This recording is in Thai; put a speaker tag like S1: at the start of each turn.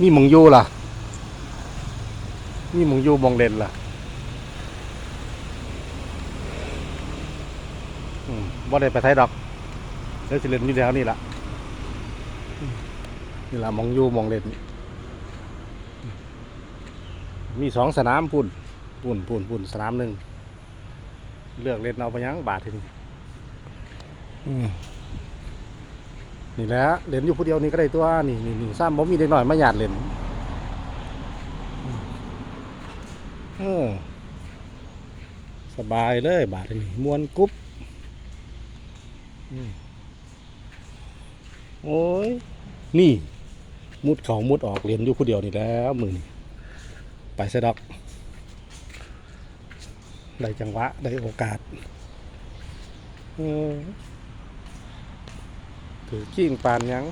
S1: มีหมองอยู่ล่ะ มีหมองอยู่มองเล่นล่ะอืมบ่ได้ไปไทยดอกเดี๋ยวสิเล่นอยู่แล้วนี่ล่ะนี่ล่ะมองอยู่มองเล่นมีสองสนามปุ่นปุ่นปุ่นปุ่นสนามหนึ่งเลือกเล่นเอาไปยังบาททีนี้อืม นี่แหละเล่นอยู่ผู้เดียวนี่ก็ได้ตัวนี่นี่นี่ซ้ำบ่มีเด็กหน่อยมาหยาดเล่นเออสบายเลยบาทนี้มวนกุ๊บโอ้ยนี่ มุดเขามุดออกเรียนอยู่ผู้เดียวนี่แล้วมือนี่ไปเสดอกได้จังหวะ ได้โอกาส เออ ถือขี้งปานหยัง